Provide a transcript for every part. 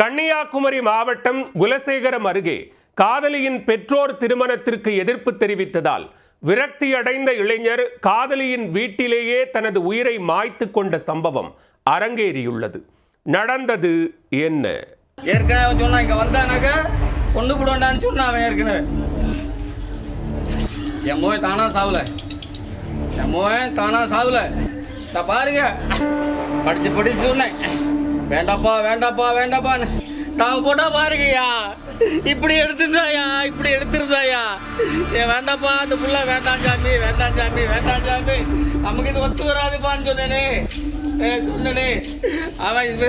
கன்னியாகுமரி மாவட்டம் குலசேகரம் அருகே காதலியின் பெற்றோர் திருமணத்திற்கு எதிர்ப்பு தெரிவித்ததால் விரக்தியடைந்த இளைஞர் காதலியின் வீட்டிலேயே தனது உயிரை மாய்த்து கொண்ட சம்பவம் அரங்கேறியுள்ளது. நடந்தது என்ன? ஏற்கனவே அவன் சொன்னான் வந்தானாக்க கொண்டு போடுவான்டான்னு சொன்னா அவன் ஏற்கனவே. என் மோய் தானா சாவல? என் மோய் தானா சாவல? பாருங்க. படிச்சு படிச்சு சொன்னேன். வேண்டாப்பா வேண்டாப்பா வேண்டாப்பான்னு. நான் போட்டா பாருங்கய்யா. இப்படி எடுத்திருந்தாயா இப்படி எடுத்திருந்தாயா ஏன் வேண்டாப்பா அந்த புள்ள வேண்டாம் சாமி வேண்டாம் நமக்கு இது ஒத்து வராதுப்பான்னு சொன்னேனே. சொன்னனே. அவன் இது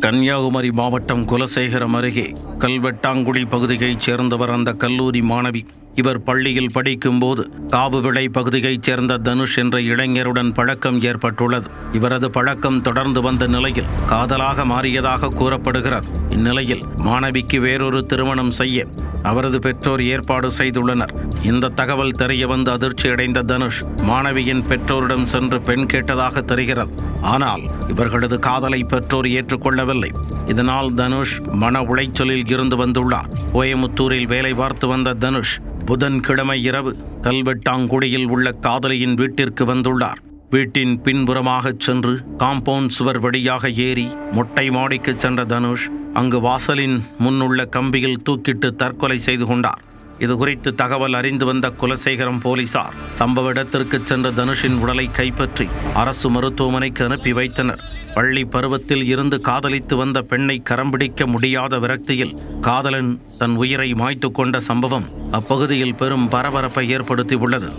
கன்னியாகுமரி மாவட்டம் குலசேகரம் அருகே கல்வெட்டாங்குடி பகுதியைச் சேர்ந்தவர் அந்த கல்லூரி மாணவி. இவர் பள்ளியில் படிக்கும்போது காவுவிளை பகுதியைச் சேர்ந்த தனுஷ் என்ற இளைஞருடன் பழக்கம் ஏற்பட்டுள்ளது. இவரது பழக்கம் தொடர்ந்து வந்த நிலையில் காதலாக மாறியதாக கூறப்படுகிறார் இந்நிலையில் மாணவிக்கு வேறொரு திருமணம் செய்ய அவரது பெற்றோர் ஏற்பாடு செய்துள்ளனர். இந்த தகவல் தெரிய வந்து அதிர்ச்சியடைந்த தனுஷ் மாணவியின் பெற்றோரிடம் சென்று பெண் கேட்டதாக தெரிகிறது. ஆனால் இவர்களது காதலை பெற்றோர் ஏற்றுக்கொள்ளவில்லை. இதனால் தனுஷ் மன உளைச்சலில் இருந்து வந்துள்ளார். கோயமுத்தூரில் வேலை பார்த்து வந்த தனுஷ் புதன்கிழமை இரவு கல்வெட்டாங்குடியில் உள்ள காதலியின் வீட்டிற்கு வந்துள்ளார். வீட்டின் பின்புறமாகச் சென்று காம்பவுண்ட் சுவர் வழியாக ஏறி மொட்டை மாடிக்குச் சென்ற தனுஷ் அங்கு வாசலின் முன்னுள்ள கம்பியில் தூக்கிட்டு தற்கொலை செய்து கொண்டார். இது குறித்து தகவல் அறிந்து வந்த குலசேகரம் போலீசார் சம்பவ இடத்திற்கு சென்ற தனுஷின் உடலை கைப்பற்றி அரசு மருத்துவமனைக்கு அனுப்பி வைத்தனர். பள்ளி பருவத்தில் இருந்து காதலித்து வந்த பெண்ணை கரம் பிடிக்க முடியாத விரக்தியில் காதலன் தன் உயிரை மாய்த்து கொண்ட சம்பவம் அப்பகுதியில் பெரும் பரபரப்பை ஏற்படுத்தியுள்ளது.